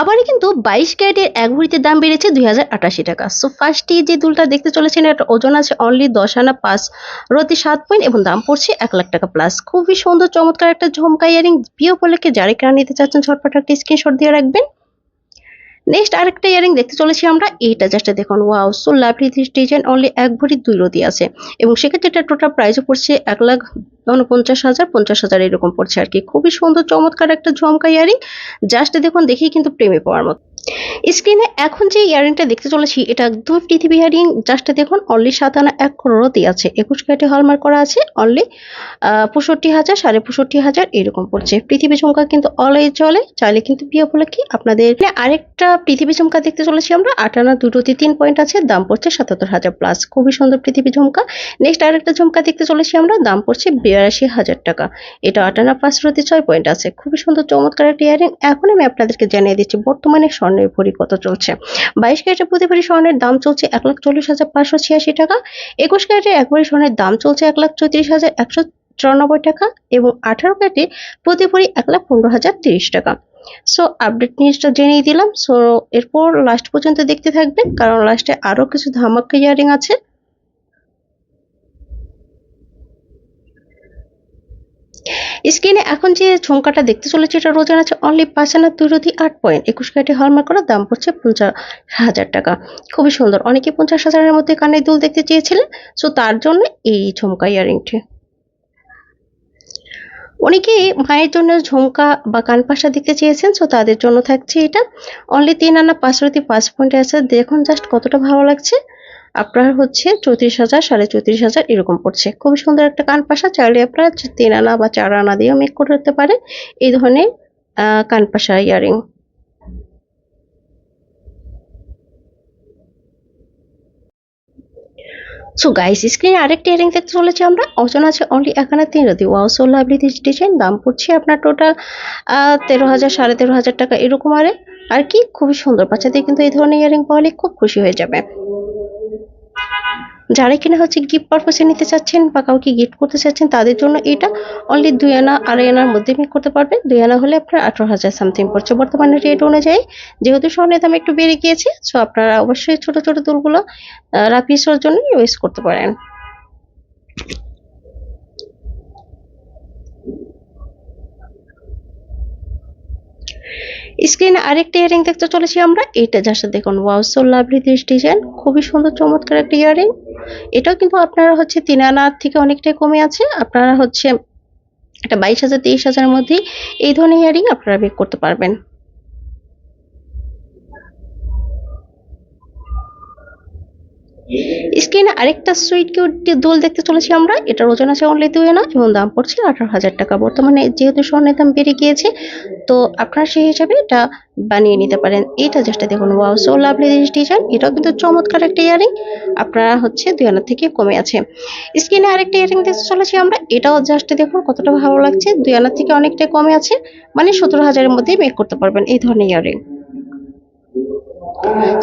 আবারও কিন্তু বাইশ ক্যারেটের এক ভরিতে দাম বেড়েছে দুই হাজার আটাশি টাকা। সো ফার্স্টে যে দুলটা দেখতে চলেছেন এটা ওজন আছে অনলি দশ আনা পাঁচ রতি সাত পয়েন্ট এবং দাম পড়ছে এক লাখ টাকা প্লাস খুবই সুন্দর, চমৎকার একটা ঝুমকা ইয়ারিং। বিয়ে উপলক্ষে যারা কেনা নিতে চাচ্ছেন, ঝটপট একটা স্ক্রিনশট দিয়ে রাখবেন। নেক্সট আরেকটা ইয়ারিং দেখতে চলেছি আমরা। এইটা জাস্ট দেখুন। Wow so lovely this design only এক ভরি দুই রতি আছে। এবং সেক্ষেত্রে এটা টোটাল প্রাইসও পড়ছে এক লাখ উনপঞ্চাশ হাজার, পঞ্চাশ হাজার এরকম পড়ছে আর কি। খুবই সুন্দর, চমৎকার একটা ঝমকা ইয়ারিং। জাস্ট দেখুন, দেখেই কিন্তু প্রেমে পাওয়ার মতো। স্ক্রিনে এখন যে ইয়ারিংটা দেখতে চলেছি, এটা একদম পৃথিবী ইয়ারিং জাস্ট দেখুন অনলি সাত আনা এক রতি আছে। একুশ ক্যারেটে হলমার্ক করা আছে অনলি পঁয়ষট্টি হাজার, সাড়ে পঁয়ষট্টি হাজার, এরকম পড়ছে। পৃথিবী চমকা কিন্তু অলওয়েজ চলে, চাইলে কিন্তু বিয়ে উপলক্ষে আপনাদের? আরেকটা পৃথিবী চমকা দেখতে চলেছি আমরা আট আনা দুটোতে তিন পয়েন্ট আছে, দাম পড়ছে সাতাত্তর হাজার প্লাস খুবই সুন্দর পৃথিবী ঝুমকা নেক্সট আরেকটা ঝুমকা দেখতে চলেছি আমরা, দাম পড়ছে বিরাশি হাজার টাকা। এটা আট আনা পাঁচ রতি ছয় পয়েন্ট আছে। খুবই সুন্দর, চমৎকার একটা ইয়ারিং। এখন আমি আপনাদেরকে জানিয়ে দিচ্ছি, বর্তমানে স্বর্ণের ভরি কত চলছে? বাইশ ক্যারেটের প্রতি ভরি স্বর্ণের দাম চলছে এক লাখ চল্লিশ হাজার পাঁচশো ছিয়াশি টাকা। একুশ ক্যারেটের এক ভরি স্বর্ণের দাম চলছে এক লাখ চৌত্রিশ হাজার একশো চুরানব্বই টাকা এবং আঠারো ক্যারেটে প্রতি ভরি এক লাখ পনেরো হাজার তিরিশ টাকা। সো আপডেট নিউজটা জেনেই দিলাম। সো এরপর লাস্ট পর্যন্ত দেখতে থাকবেন, কারণ লাস্টে আরও কিছু ধামাক্কা ইয়ারিং আছে। স্ক্রিনে এখন যে ঝুমকাটা দেখতে চলেছে, এটা ওজন আছে অনলি পাঁচ আনা দুই আট পয়েন্ট একুশ ক্যারেটে হলমার্ক করার দাম পড়ছে পঞ্চাশ হাজার টাকা। খুবই সুন্দর। অনেকে পঞ্চাশ হাজারের মধ্যে কানের দুল দেখতে চেয়েছিলেন সো তার জন্য এই ঝুমকা ইয়ারিংটি অনেকে মায়ের জন্য ঝুমকা বা কানপাশা দেখতে চেয়েছেন সো তাদের জন্য থাকছে এটা। অনলি তিন আনা পাঁচ রতি পাঁচ পয়েন্টে আছে। দেখুন জাস্ট কতটা ভালো লাগছে। আপনার হচ্ছে চৌত্রিশ হাজার, সাড়ে চৌত্রিশ হাজার এরকম পড়ছে। খুবই সুন্দর একটা কানপাশা চাইলে আপনারা তিন আনা বা চার আনা দিয়েও মেক করতে পারেন এই ধরনের কানপাশা ইয়ারিং সো গাইস স্ক্রিনে আরেকটি ইয়ারিং দেখতে চলেছি আমরা। অজন আছে অনলি এখানে তিন রতি wow so lovely this design দাম পড়ছে আপনার টোটাল তেরো হাজার, সাড়ে তেরো হাজার টাকা এরকম আরে। আর কি? খুবই সুন্দর। বাচ্চাদের কিন্তু এই ধরনের ইয়ারিং পাওয়ালে খুব খুশি হয়ে যাবে। যারা কিনা হচ্ছে গিফট পারপাসে নিতে চাচ্ছেন বা কাউকে গিফট করতে চাচ্ছেন, তাদের জন্য এটা অনলি দুই আনা, আড়াই আনার মধ্যে মেক করতে পারবেন। দুই আনা হলে আপনার আঠারো হাজার সামথিং পড়ছে। বর্তমানে রেট অনুযায়ী যেহেতু স্বর্ণের দাম একটু বেড়ে গিয়েছে সো আপনারা অবশ্যই ছোট ছোট দুলগুলো রাপিসের জন্য ইউজ করতে পারেন। স্ক্রিনে আরেকটা ইয়ারিং দেখতে চলেছি আমরা। এটা যার সাথে দেখুন wow so lovely this design খুবই সুন্দর, চমৎকার একটা ইয়ারিং। এটাও কিন্তু আপনারা হচ্ছে তিন আনার থেকে অনেকটাই কমে আছে। আপনারা হচ্ছে এটা বাইশ হাজার, তেইশ হাজারের মধ্যেই এই ধরনের ইয়ারিং আপনারা বেক করতে পারবেন। স্ক্রিনে আরেকটা সুইট কিউট দোল দেখতে চলেছি আমরা। এটার ওজন আছে অনলি দুই আনা এবং দাম পড়ছে আঠারো হাজার টাকা। বর্তমানে যেহেতু স্বর্ণের দাম বেড়ে গিয়েছে, তো আপনারা সেই হিসাবে এটা বানিয়ে নিতে পারেন। এটা জাস্ট দেখুন wow so lovely this design এটাও কিন্তু চমৎকার একটা ইয়ারিং আপনারা হচ্ছে দুই আনার থেকে কমে আছে। স্ক্রিনে আরেকটা ইয়ারিং দেখতে চলেছি আমরা। এটাও জাস্ট দেখুন, কতটা ভালো লাগছে। দুই আনার থেকে অনেকটাই কমে আছে। মানে সতেরো হাজারের মধ্যেই মেক করতে পারবেন এই ধরনের ইয়ারিং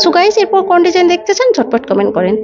সো গাইস এরপর কোন ডিজাইন দেখতে চান, ঝটপট কমেন্ট করেন।